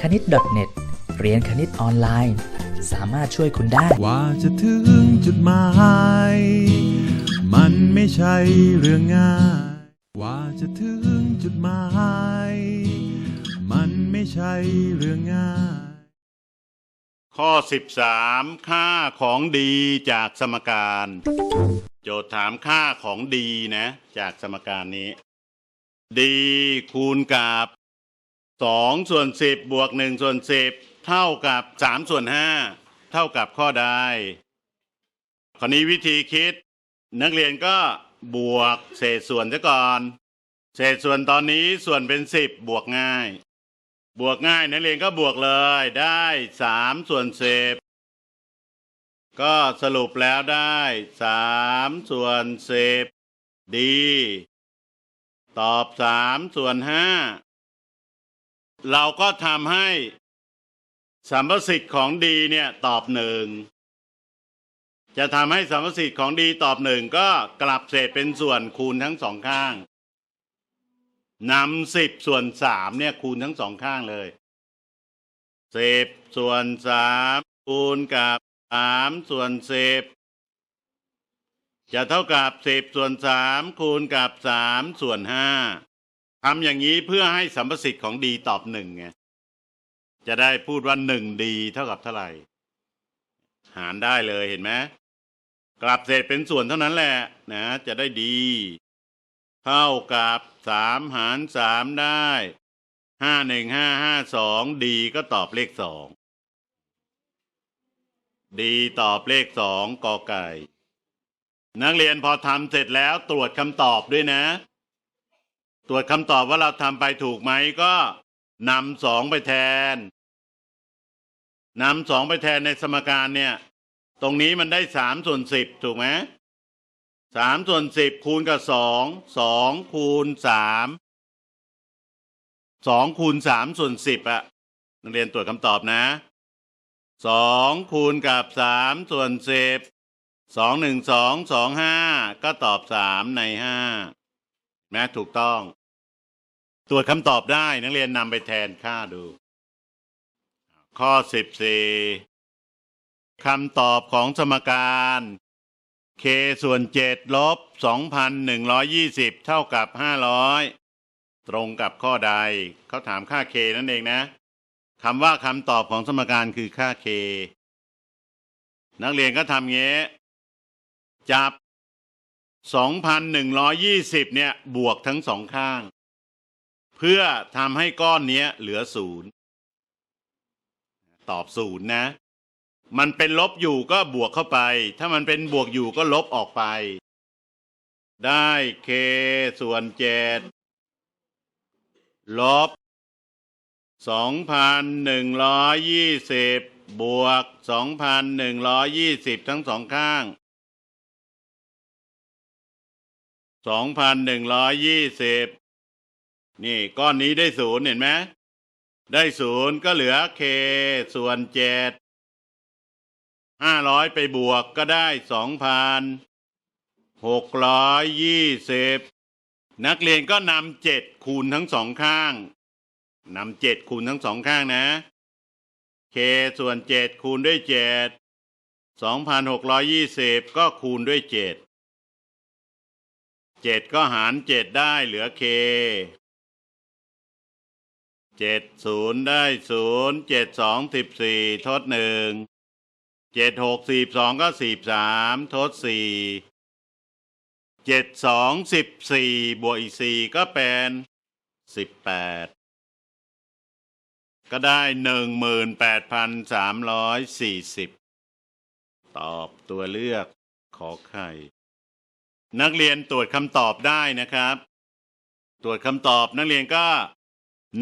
คณิต .net เรียนคณิตออนไลน์ สามารถช่วยคุณได้ ว่าจะถึงจุดหมาย มันไม่ใช่เรื่องง่าย ว่าจะถึงจุดหมาย มันไม่ใช่เรื่องง่าย ข้อ 13 ค่าของดีจากสมการ โจทย์ถามค่าของดีนะ จากสมการนี้ ดีคูณกับ 2 ส่วน 10 บวก 1 ส่วน 10 เท่ากับ 3 ส่วน 5 เท่ากับข้อใดข้อนี้วิธีคิด นักเรียนก็บวกเศษส่วนซะก่อน เศษส่วนตอนนี้ส่วนเป็น 10 บวกง่าย บวกง่ายนักเรียนก็บวกเลยได้สามส่วนสิบก็สรุปแล้วได้สามส่วนสิบดี ตอบสามส่วนห้า เราก็ทำให้สัมประสิทธิ์ของดีเนี่ยตอบหนึ่งจะทำให้สัมประสิทธิ์ของดีตอบหนึ่งก็กลับเศษเป็นส่วนคูณทั้งสองข้างนำสิบส่วนสามเนี่ยคูณทั้งสองข้างเลยสิบส่วนสามคูณกับสามส่วนสิบจะเท่ากับสิบส่วนสามคูณกับสามส่วนห้า ทำอย่างนี้เพื่อให้สัมประสิทธิ์ของดีตอบหนึ่งไงจะได้พูดว่าหนึ่งดีเท่ากับเท่าไหร่ หารได้เลยเห็นไหมกลับเศษเป็นส่วนเท่านั้นแหละนะ จะได้ดี เท่ากับสามหารสามได้ห้าหนึ่งห้าห้าสองดีก็ตอบเลขสองดีตอบเลขสองกอไก่ นักเรียนพอทำเสร็จแล้วตรวจคำตอบด้วยนะ ตรวจคำตอบว่าเราทำไปถูกไหมก็นำสองไปแทนนำสองไปแทนในสมการเนี่ย ตรงนี้มันได้สามส่วนสิบถูกไหมสามส่วนสิบคูณกับสองสองคูณสามสองคูณสามส่วนสิบอะนักเรียนตรวจคำตอบนะสองคูณกับสามส่วนสิบสองหนึ่งสองสองห้าก็ตอบสามในห้านะถูกต้อง ตรวจคำตอบได้นักเรียนนำไปแทนค่าดู ข้อสิบสี่คำตอบของสมการ k ส่วนเจ็ดลบสองพันหนึ่งร้อยี่สิบเท่ากับห้าร้อยตรงกับข้อใด เขาถามค่า k นั่นเองนะคำว่าคำตอบของสมการคือค่า k นักเรียนก็ทำเงี้ยจับสองพันหนึ่งร้อยี่สิบเนี่ย บวกทั้งสองข้าง พื่อทำให้ก้อนนี้เหลือศูนย์ตอบศูนย์นะ มันเป็นลบอยู่ก็บวกเข้าไป ถ้ามันเป็นบวกอยู่ก็ลบออกไป ได้ k ส่วนเจ็ดลบสองพันหนึ่งร้อยยี่สิบบวกสองพันหนึ่งร้อยยี่สิบทั้งสองข้างสองพันหนึ่งร้อยยี่สิบ นี่ก้อนนี้ได้ศูนย์เห็นไหมได้ศูนย์ก็เหลือ k ส่วนเจ็ดห้าร้อยไปบวกก็ได้สองพันหกร้อยยี่สิบนักเรียนก็นำเจ็ดคูณทั้งสองข้างนำเจ็ดคูณทั้งสองข้างนะ k ส่วนเจ็ดคูณด้วยเจ็ดสองพันหกร้อยยี่สิบก็คูณด้วยเจ็ดเจ็ดก็หารเจ็ดได้เหลือ k เจ็ดศูนย์ได้ศูนย์เจ็ดสองสิบสี่ทดหนึ่งเจ็ดหกสี่สองก็สี่สามทดสี่เจ็ดสองสิบสี่บวกอีกสี่ก็เป็นสิบแปดก็ได้หนึ่งหมื่นแปดพันสามร้อยสี่สิบตอบตัวเลือกขอไข่นักเรียนตรวจคำตอบได้นะครับ ตรวจคำตอบนักเรียนก็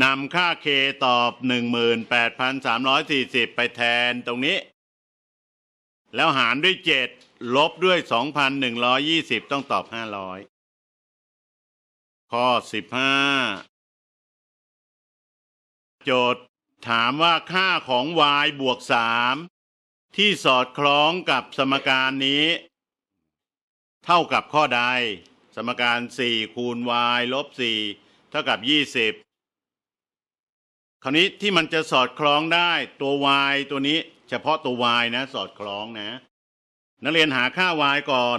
นำค่า k ตอบหนึ่งหมื่นแปดพันสามร้อยสี่สิบไปแทนตรงนี้ แล้วหารด้วยเจ็ดลบด้วยสองพันหนึ่งร้อยี่สิบต้องตอบห้าร้อยข้อสิบห้าโจทย์ถามว่าค่าของ y บวกสามที่สอดคล้องกับสมการนี้ เท่ากับข้อใด สมการสี่คูณ y ลบสี่เท่ากับยี่สิบ คราวนี้ที่มันจะสอดคล้องได้ตัว y ตัวนี้เฉพาะตัว y นะ สอดคล้องนะ นักเรียนหาค่า y ก่อน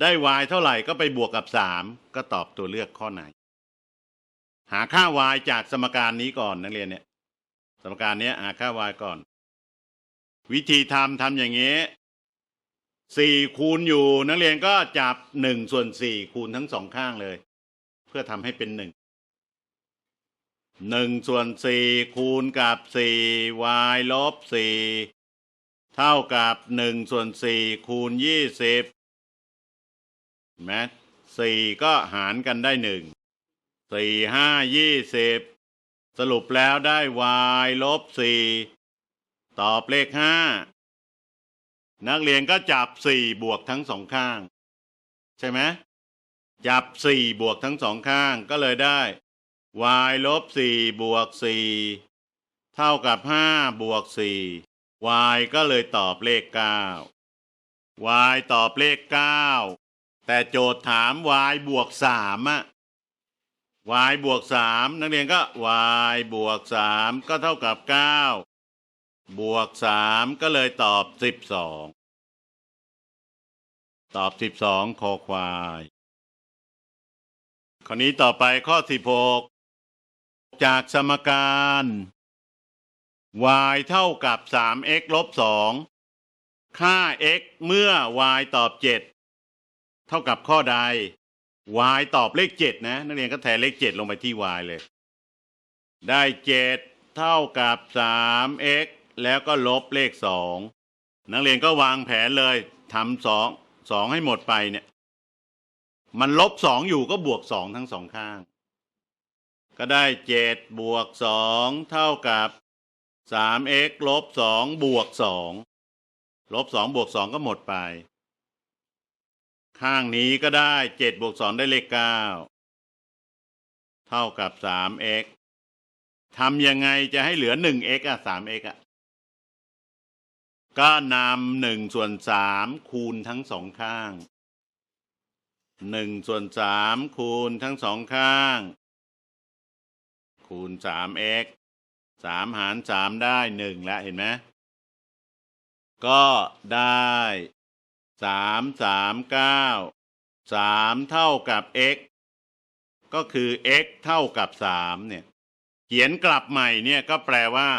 ได้ y เท่าไหร่ก็ไปบวกกับสามก็ตอบตัวเลือกข้อไหน หาค่า y จากสมการนี้ก่อนนักเรียนเนี่ย สมการเนี้ยหาค่า y ก่อน วิธีทำทำอย่างนี้สี่คูณอยู่ นักเรียนก็จับหนึ่งส่วนสี่คูณทั้งสองข้างเลย เพื่อทำให้เป็นหนึ่ง หนึ่งส่วนสี่คูณกับสี่ y ลบสี่เท่ากับหนึ่งส่วนสี่คูณยี่สิบแมสี่ก็หารกันได้หนึ่งสี่ห้ายี่สิบสรุปแล้วได้ y ลบสี่ตอบเลขห้านักเรียนก็จับสี่บวกทั้งสองข้าง ใช่ไหมจับสี่บวกทั้งสองข้างก็เลยได้ y ลบสี่บวกสี่เท่ากับห้าบวกสี่ y ก็เลยตอบเลขเก้า y ตอบเลขเก้าแต่โจทย์ถาม y บวกสามอะ y บวกสามนักเรียนก็ y บวกสามก็เท่ากับเก้าบวกสามก็เลยตอบสิบสองตอบสิบสองคอควาย ข้อนี้ต่อไปข้อสิบหก จากสมการ y เท่ากับ 3x ลบ 2 ค่า x เมื่อ y ตอบ 7 เท่ากับข้อใด y ตอบเลข 7 นะ นักเรียนก็แทนเลข 7 ลงไปที่ y เลย ได้ 7 เท่ากับ 3x แล้วก็ลบเลข 2 นักเรียนก็วางแผนเลยทำสองสองให้หมดไปเนี่ย มันลบสองอยู่ก็บวกสองทั้งสองข้าง ก็ได้เจ็ดบวกสองเท่ากับสาม x ลบสองบวกสองลบสองบวกสองก็หมดไป ข้างนี้ก็ได้เจ็ดบวกสองได้เลขเก้าเท่ากับสาม x ทำยังไงจะให้เหลือหนึ่ง x อะสาม x อะก็นำหนึ่งส่วนสามคูณทั้งสองข้างหนึ่งส่วนสามคูณทั้งสองข้าง คูณสาม x สามหารสามได้หนึ่งแล้วเห็นไหมก็ได้สามสามเก้าสามเท่ากับ x ก็คือ x เท่ากับสามเนี่ย เขียนกลับใหม่เนี่ยก็แปลว่า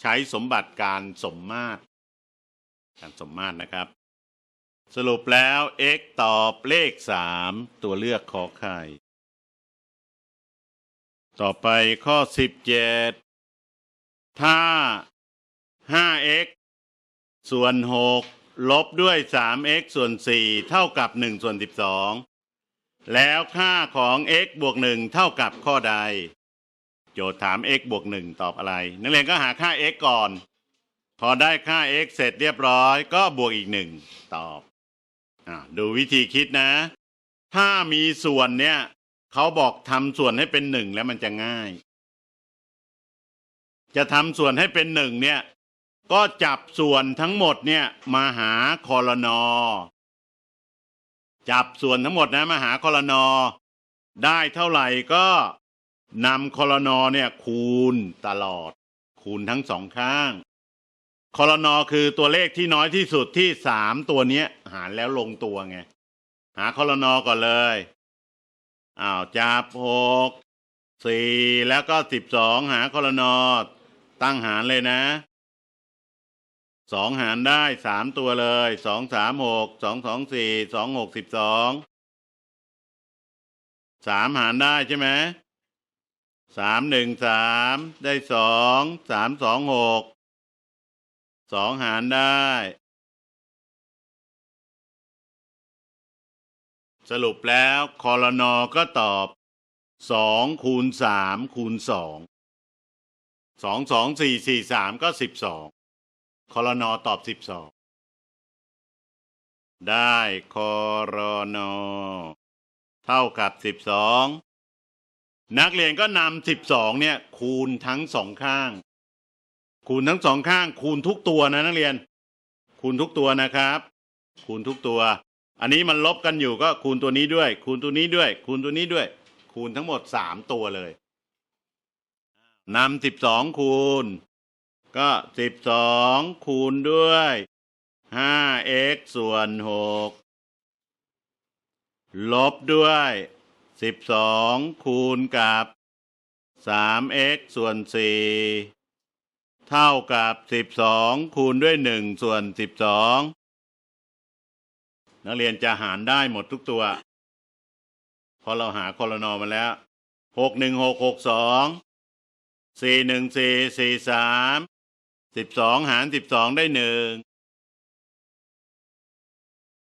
ใช้สมบัติการสมมาตร การสมมาตรนะครับ สรุปแล้ว x ตอบเลขสามตัวเลือกขอไข่ ต่อไปข้อสิบเจ็ดถ้า 5x ส่วน 6 ลบด้วย 3x ส่วน 4 เท่ากับ 1 ส่วน 12 แล้วค่าของ x บวก 1 เท่ากับข้อใด โจทย์ถาม x บวก 1 ตอบอะไร นักเรียนก็หาค่า x ก่อน พอได้ค่า x เสร็จเรียบร้อยก็บวกอีก 1 ตอบอดูวิธีคิดนะ ถ้ามีส่วนเนี่ย เขาบอกทำส่วนให้เป็น1แล้วมันจะง่าย จะทำส่วนให้เป็นหนึ่งเนี่ย ก็จับส่วนทั้งหมดเนี่ยมาหาคอรนอ จับส่วนทั้งหมดนะมาหาคอรนอ ได้เท่าไหร่ก็นำคอรนอเนี่ยคูณตลอด คูณทั้งสองข้างคอรนอคือตัวเลขที่น้อยที่สุดที่สามตัวเนี้ย หารแล้วลงตัวไง หาคอรนอก่อนเลย อ้าวจับหกสี่แล้วก็สิบสองหาคอรนอตั้งหารเลยนะสองหารได้สามตัวเลยสองสามหกสองสองสี่สองหกสิบสองสามหารได้ใช่ไหมสามหนึ่งสามได้สองสามสองหกสองหารได้ สรุปแล้วคอรนอก็ตอบสองคูณสามคูณสองสองสองสี่สี่สามก็สิบสองคอรนอตอบสิบสองได้คอรนอเท่ากับสิบสองนักเรียนก็นำสิบสองเนี่ย คูณทั้งสองข้าง คูณทั้งสองข้าง คูณทุกตัวนะนักเรียน คูณทุกตัวนะครับ คูณทุกตัว อันนี้มันลบกันอยู่ก็คูณตัวนี้ด้วย คูณตัวนี้ด้วย คูณตัวนี้ด้วย คูณทั้งหมดสามตัวเลยนำสิบสองคูณ ก็สิบสองคูณด้วยห้า x ส่วนหกลบด้วยสิบสองคูณกับสาม x ส่วนสี่เท่ากับสิบสองคูณด้วยหนึ่งส่วนสิบสอง นักเรียนจะหารได้หมดทุกตัว พอเราหาคอลนอมาแล้วหกหนึ่งหกหกสองสี่หนึ่งสี่สี่สามสิบสองหารสิบสองได้หนึ่ง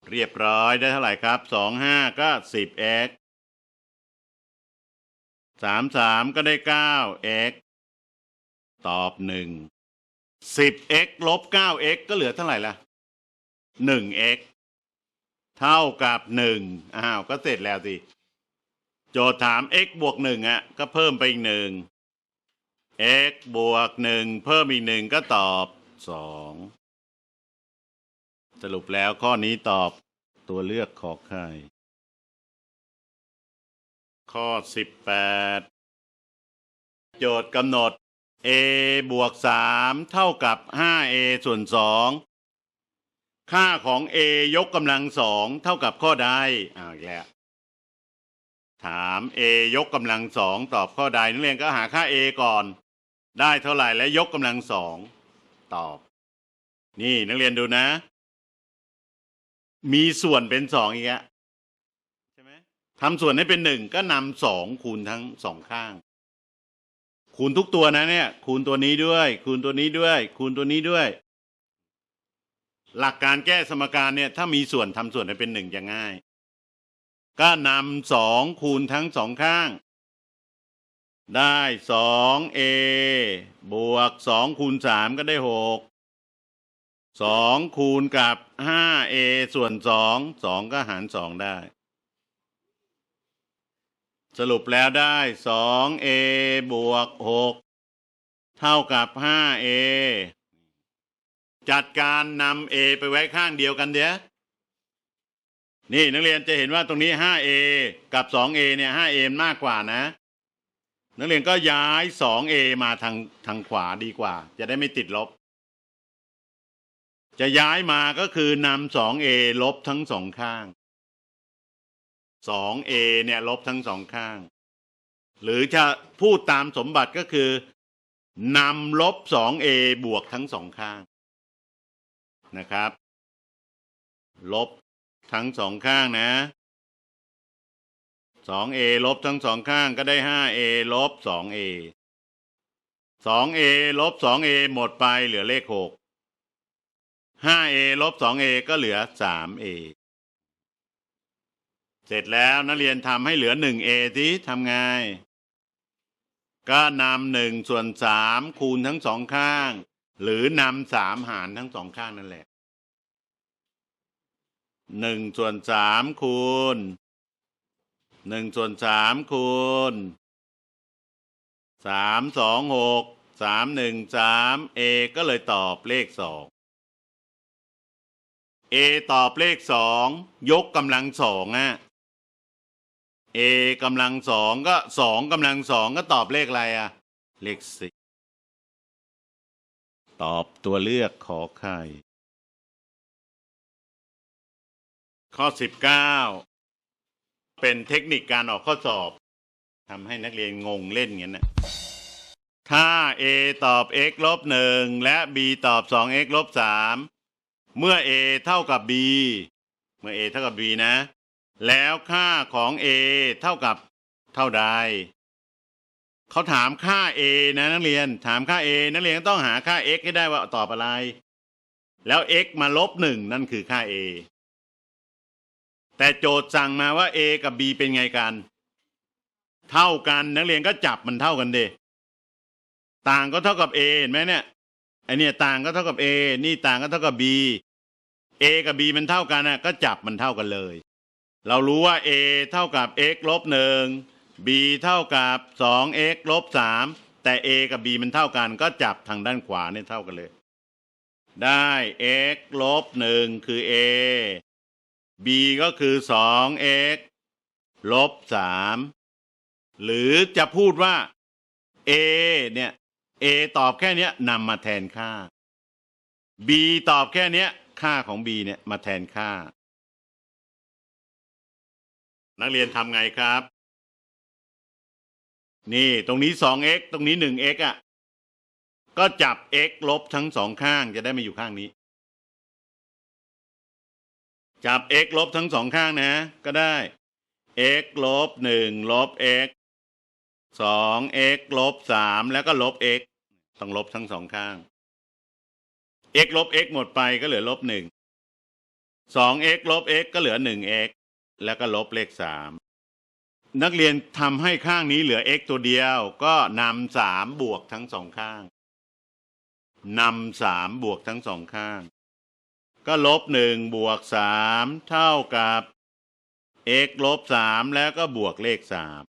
เรียบร้อยได้เท่าไหร่ครับสองห้าก็สิบ x สามสามก็ได้เก้า x ตอบหนึ่งสิบ x ลบเก้า x ก็เหลือเท่าไหร่ล่ะหนึ่ง x เท่ากับหนึ่งอ้าวก็เสร็จแล้วสิโจทย์ถาม x บวกหนึ่งอะก็เพิ่มไปอีกหนึ่ง x บวกหนึ่งเพิ่มอีกหนึ่งก็ตอบสองสรุปแล้วข้อนี้ตอบตัวเลือกขอไข่ข้อสิบแปดโจทย์กำหนด a บวกสามเท่ากับห้า a ส่วนสอง ค่าของ a ยกกำลังสองเท่ากับข้อใดอ้าวอีกแล้วถาม a ยกกำลังสองตอบข้อใดนักเรียนก็หาค่า a ก่อน ได้เท่าไหร่และยกกำลังสองตอบ นี่นักเรียนดูนะ มีส่วนเป็นสองอีกอะใช่ไหมทำส่วนให้เป็นหนึ่งก็นำสองคูณทั้งสองข้าง คูณทุกตัวนะเนี่ย คูณตัวนี้ด้วย คูณตัวนี้ด้วย คูณตัวนี้ด้วย หลักการแก้สมการเนี่ยถ้ามีส่วนทำส่วนให้เป็นหนึ่งจะง่าย ก็นำสองคูณทั้งสองข้าง ได้สองเอบวกสองคูณสามก็ได้หกสองคูณกับห้าเอส่วนสองสองก็หารสองได้ สรุปแล้วได้สองเอบวกหกเท่ากับห้าเอ จัดการนำเอไปไว้ข้างเดียวกันเดี๋ยวนี่นักเรียนจะเห็นว่าตรงนี้ 5a กับ 2a เนี่ย 5a มากกว่านะ นักเรียนก็ย้าย 2a มาทางทางขวาดีกว่า จะได้ไม่ติดลบ จะย้ายมาก็คือนำ 2a ลบทั้งสองข้าง 2a เนี่ยลบทั้งสองข้าง หรือจะพูดตามสมบัติก็คือนำลบ 2a บวกทั้งสองข้าง นะครับ ลบทั้งสองข้างนะสองเอลบทั้งสองข้างก็ได้ห้าเอลบสองเอสองเอลบสองเอหมดไปเหลือเลขหกห้าเอลบสองเอก็เหลือสามเอเสร็จแล้วนักเรียนทำให้เหลือหนึ่งเอที่ทำไง ก็นำหนึ่งส่วนสามคูณทั้งสองข้าง หรือนำสามหารทั้งสองข้างนั่นแหละหนึ่งส่วนสามคูณหนึ่งส่วนสามคูณสามสองหกสามหนึ่งสามเอก็เลยตอบเลขสองเอตอบเลขสองยกกำลังสองอะเอกำลังสองก็สองกำลังสองก็ตอบเลขอะไรอะเลขสิบ ตอบตัวเลือกขอไข่ ข้อ 19 เป็นเทคนิคการออกข้อสอบทำให้นักเรียนงงเล่นอย่างนั้นนะถ้า a ตอบ x ลบหนึ่งและ b ตอบ 2x ลบสามเมื่อ a เท่ากับ b เมื่อ a เท่ากับ b นะ แล้วค่าของ a เท่ากับเท่าใด เขาถามค่า a นะนักเรียน ถามค่า a นักเรียนต้องหาค่า x ให้ได้ว่าตอบอะไร แล้ว x มาลบหนึ่งนั่นคือค่า a แต่โจทย์สั่งมาว่า A กับ B เป็นไงกัน เท่ากันนักเรียนก็จับมันเท่ากันเดต่างก็เท่ากับ A เห็นไหมเนี่ยไอเนี่ยต่างก็เท่ากับ A นี่ต่างก็เท่ากับ B A กับ B มันเท่ากันนะก็จับมันเท่ากันเลย เรารู้ว่า A เท่ากับ x ลบหนึ่ง B เท่ากับ 2x ลบสามแต่ A กับ B มันเท่ากันก็จับทางด้านขวาเนี่ยเท่ากันเลย ได้ x ลบหนึ่งคือ A b ก็คือ 2x ลบ 3 หรือจะพูดว่า A เนี่ย A ตอบแค่นี้นำมาแทนค่า B ตอบแค่นี้ค่าของ B เนี่ยมาแทนค่า นักเรียนทำไงครับ นี่ตรงนี้ 2x ตรงนี้ 1x อะ ก็จับ x ลบทั้งสองข้างจะได้มาอยู่ข้างนี้ จับ x ลบทั้งสองข้างนะ ก็ได้ x ลบหนึ่งลบ x สอง x ลบสามแล้วก็ลบ x ต้องลบทั้งสองข้าง x ลบ x หมดไปก็เหลือลบหนึ่งสอง x ลบ x ก็เหลือหนึ่ง x แล้วก็ลบเลขสาม นักเรียนทำให้ข้างนี้เหลือ x ตัวเดียว ก็นำสามบวกทั้งสองข้างนำสามบวกทั้งสองข้าง ก็ลบหนึ่งบวกสามเท่ากับ x ลบสามแล้วก็บวกเลขสาม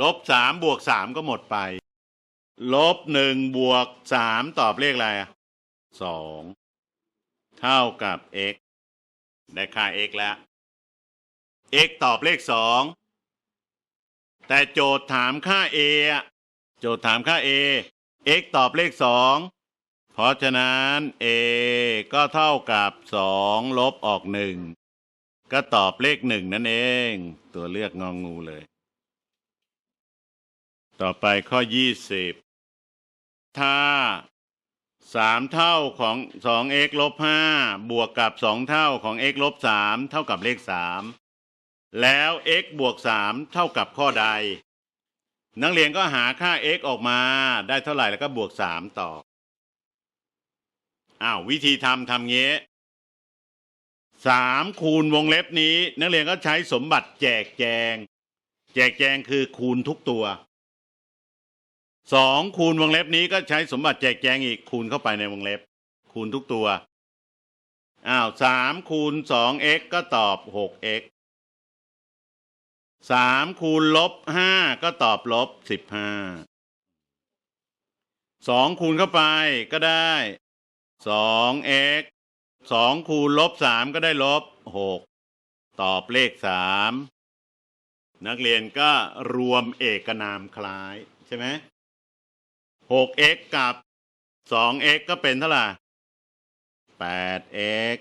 ลบสามบวกสามก็หมดไป ลบหนึ่งบวกสามตอบเลขอะไรอะสองเท่ากับ x ได้ค่า x แล้ว x ตอบเลขสอง แต่โจทย์ถามค่า a อะโจทย์ถามค่า a x ตอบเลขสองเพราะฉะนั้น a ก็เท่ากับสองลบออกหนึ่งก็ตอบเลขหนึ่งนั่นเอง ตัวเลือกงองงูเลย ต่อไปข้อยี่สิบถ้าสามเท่าของสอง x ลบห้าบวกกับสองเท่าของ x ลบสามเท่ากับเลขสาม แล้ว x บวกสามเท่ากับข้อใด นักเรียนก็หาค่า x ออกมาได้เท่าไหร่แล้วก็บวกสามต่อ อ้าว วิธีทำทำเงี้สามคูณวงเล็บนี้ นักเรียนก็ใช้สมบัติแจกแจง แจกแจงคือคูณทุกตัวสองคูณวงเล็บนี้ก็ใช้สมบัติแจกแจงอีกคูณเข้าไปในวงเล็บ คูณทุกตัว อ้าวสามคูณสอง x ก็ตอบหก x สามคูณลบห้าก็ตอบลบสิบห้าสองคูณเข้าไปก็ได้สอง x สองคูณลบสามก็ได้ลบหกตอบเลขสามนักเรียนก็รวมเอกนามคล้าย ใช่ไหมหก x กับสอง x ก็เป็นเท่าไหร่แปด x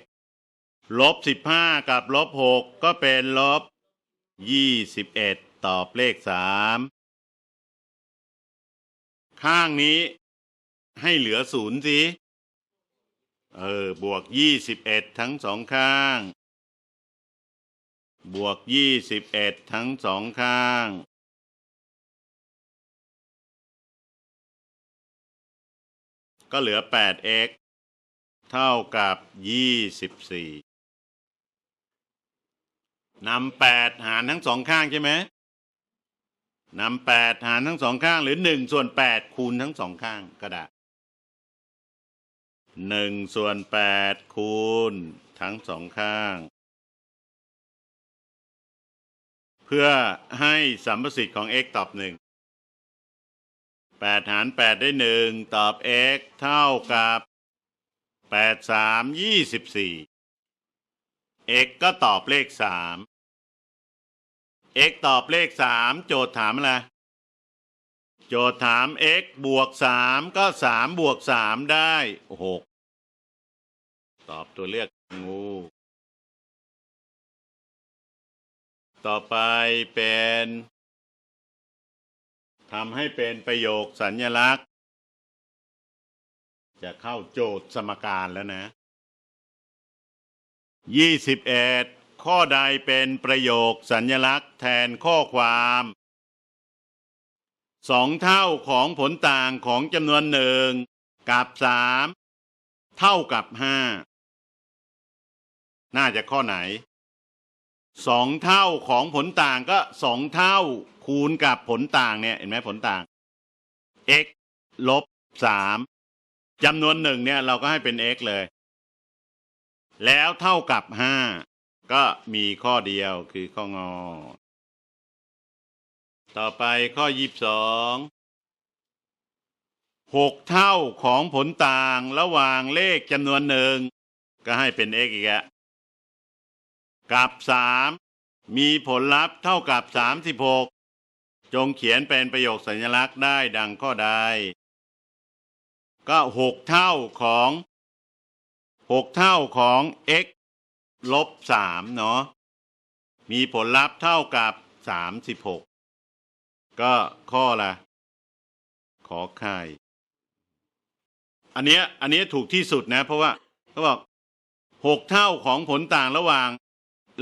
ลบสิบห้ากับลบหกก็เป็นลบ ยี่สิบเอ็ดตอบเลขสามข้างนี้ให้เหลือศูนย์สิ เออ บวกยี่สิบเอ็ดทั้งสองข้าง บวกยี่สิบเอ็ดทั้งสองข้าง ก็เหลือแปด x เท่ากับยี่สิบสี่ นำแปดหารทั้งสองข้างใช่ไหมนำแปดหารทั้งสองข้าง หรือหนึ่งส่วนแปดคูณทั้งสองข้างก็ได้หนึ่งส่วนแปดคูณทั้งสองข้าง เพื่อให้สัมประสิทธิ์ของ x ตอบหนึ่งแปดหารแปดได้หนึ่งตอบ x เท่ากับแปดสามยี่สิบสี่ x ก็ตอบเลขสาม x ตอบเลขสามโจทย์ถามอะไร โจทย์ถาม x บวกสามก็สามบวกสามได้หกตอบตัวเลือกงู ต่อไปเป็นทำให้เป็นประโยคสัญญลักษณ์ จะเข้าโจทย์สมการแล้วนะยี่สิบเอ็ด ข้อใดเป็นประโยคสัญญลักษณ์แทนข้อความสองเท่าของผลต่างของจำนวนหนึ่งกับสามเท่ากับห้าน่าจะข้อไหนสองเท่าของผลต่างก็สองเท่าคูณกับผลต่างเนี่ยเห็นไหมผลต่าง x ลบสามจำนวนหนึ่งเนี่ยเราก็ให้เป็น x เลย แล้วเท่ากับห้า ก็มีข้อเดียวคือข้องอ ต่อไปข้อยีบสองหกเท่าของผลต่างระหว่างเลขจำนวนหนึ่งก็ให้เป็น x อีกอะกับสามมีผลลัพธ์เท่ากับสามสิบหกจงเขียนเป็นประโยคสัญลักษณ์ได้ดังข้อใด ก็หกเท่าของหกเท่าของ x ลบสามเนาะมีผลลัพธ์เท่ากับสามสิบหกก็ข้อละขอไข่อันเนี้ยอันเนี้ยถูกที่สุดนะ เพราะว่าเขาบอกหกเท่าของผลต่างระหว่าง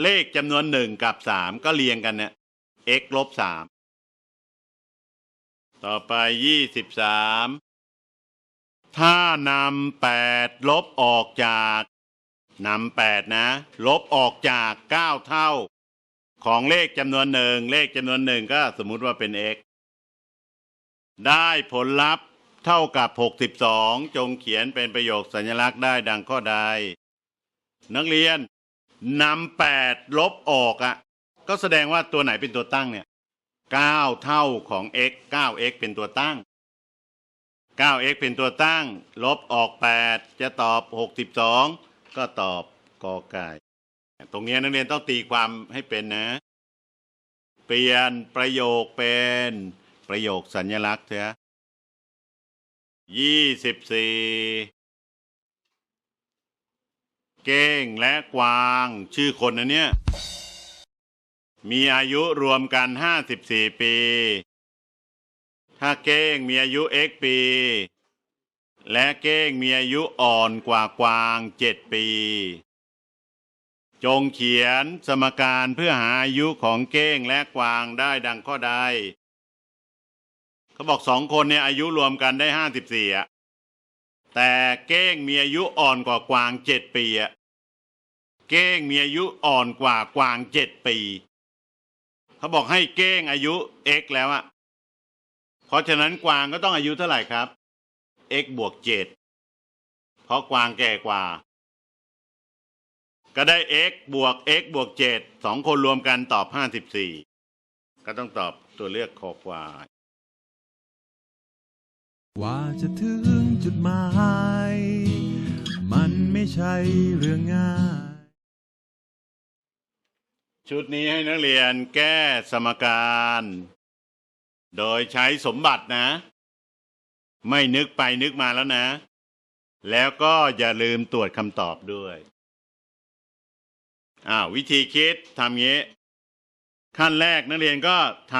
เลขจำนวนหนึ่งกับสามก็เรียงกันเนี่ย x ลบสามต่อไปยี่สิบสามถ้านำแปดลบออกจาก นำแปดนะ ลบออกจากเก้าเท่า ของเลขจำนวนหนึ่งเลขจำนวนหนึ่งก็สมมุติว่าเป็น x ได้ผลลัพธ์เท่ากับ 62 จงเขียนเป็นประโยคสัญลักษณ์ได้ดังข้อใด นักเรียนนำแปดลบออกอะ่ะ ก็แสดงว่าตัวไหนเป็นตัวตั้งเนี่ย 9 เท่าของ x 9x เป็นตัวตั้ง 9x เป็นตัวตั้ง ลบออก 8 จะตอบ 62 ก็ตอบกอไก่ ตรงนี้นักเรียนต้องตีความให้เป็นนะ เปลี่ยนประโยคเป็นประโยคสัญลักษณ์เถอะยี่สิบสี่เก้งและกวางชื่อคนนะเนี่ยมีอายุรวมกันห้าสิบสี่ปี ถ้าเก้งมีอายุ x ปี และเก้งมีอายุอ่อนกว่ากวางเจ็ดปี จงเขียนสมการเพื่อหาอายุของเก้งและกวางได้ดังข้อใดเขาบอกสองคนเนี่ยอายุรวมกันได้ห้าสิบสี่อะแต่เก้งมีอายุอ่อนกว่ากวางเจ็ดปีอะเก้งมีอายุอ่อนกว่ากวางเจ็ดปี เขาบอกให้เก้งอายุ x แล้วอะเพราะฉะนั้นกวางก็ต้องอายุเท่าไหร่ครับ x บวกเจ็ดเพราะกวางแก่กว่า ก็ได้ x บวก x บวกเจ็ดสองคนรวมกันตอบห้าสิบสี่ก็ต้องตอบตัวเลือกคอควายกว่าจะถึงจุดหมาย มันไม่ใช่เรื่องง่าย ชุดนี้ให้นักเรียนแก้สมการ โดยใช้สมบัตินะ ไม่นึกไปนึกมาแล้วนะ แล้วก็อย่าลืมตรวจคำตอบด้วย อ้าววิธีคิดทำงี้ขั้นแรกนักเรียนก็ท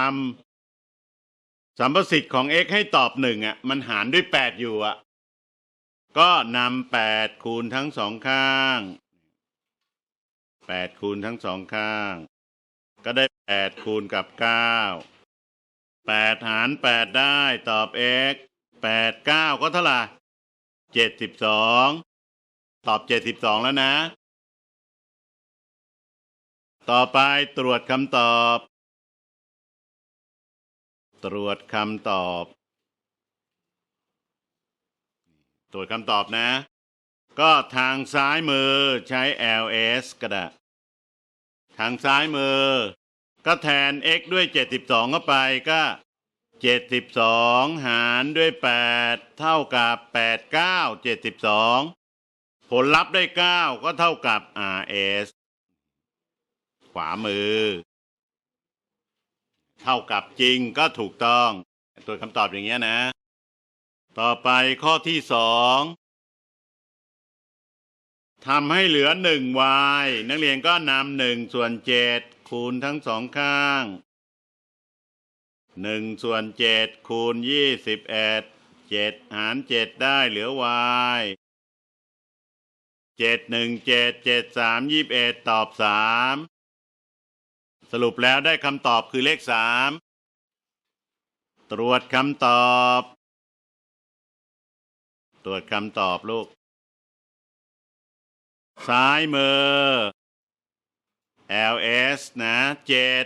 ำสัมประสิทธิ์ของ x ให้ตอบหนึ่งอะ มันหารด้วยแปดอยู่อะ ก็นำแปดคูณทั้งสองข้างแปดคูณทั้งสองข้าง ก็ได้แปดคูณกับเก้าแปดหารแปดได้ตอบ x แปดเก้าก็เท่าไหร่เจ็ดสิบสองตอบเจ็ดสิบสองแล้วนะ ต่อไปตรวจคำตอบ ตรวจคำตอบ ตรวจคำตอบนะ ก็ทางซ้ายมือใช้ ls ก็ได้ทางซ้ายมือ ก็แทน x ด้วย 72เข้าไปก็ 72 หารด้วย 8 เท่ากับ 89 72 ผลลัพธ์ได้ 9 ก็เท่ากับ rs ขวามือ เท่ากับจริงก็ถูกต้อง ตัวคำตอบอย่างเงี้ยนะ ต่อไปข้อที่สองทำให้เหลือหนึ่ง y นักเรียนก็นำหนึ่งส่วนเจ็ดคูณทั้งสองข้าง หนึ่งส่วนเจ็ดคูณยี่สิบเอ็ดเจ็ดหารเจ็ดได้เหลือ y เจ็ดหนึ่งเจ็ดเจ็ดสามยี่สิบเอ็ดตอบสามสรุปแล้วได้คำตอบคือเลขสามตรวจคำตอบ ตรวจคำตอบลูก ซ้ายมือ ls นะเจ็ด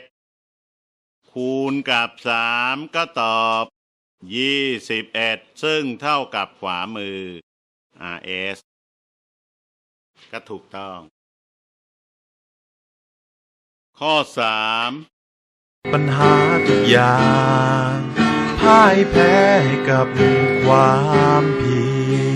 คูณกับสามก็ตอบยี่สิบเอ็ดซึ่งเท่ากับขวามือ rs ก็ถูกต้อง ข้อสามปัญหาทุกอย่างพ่ายแพ้กับความผิด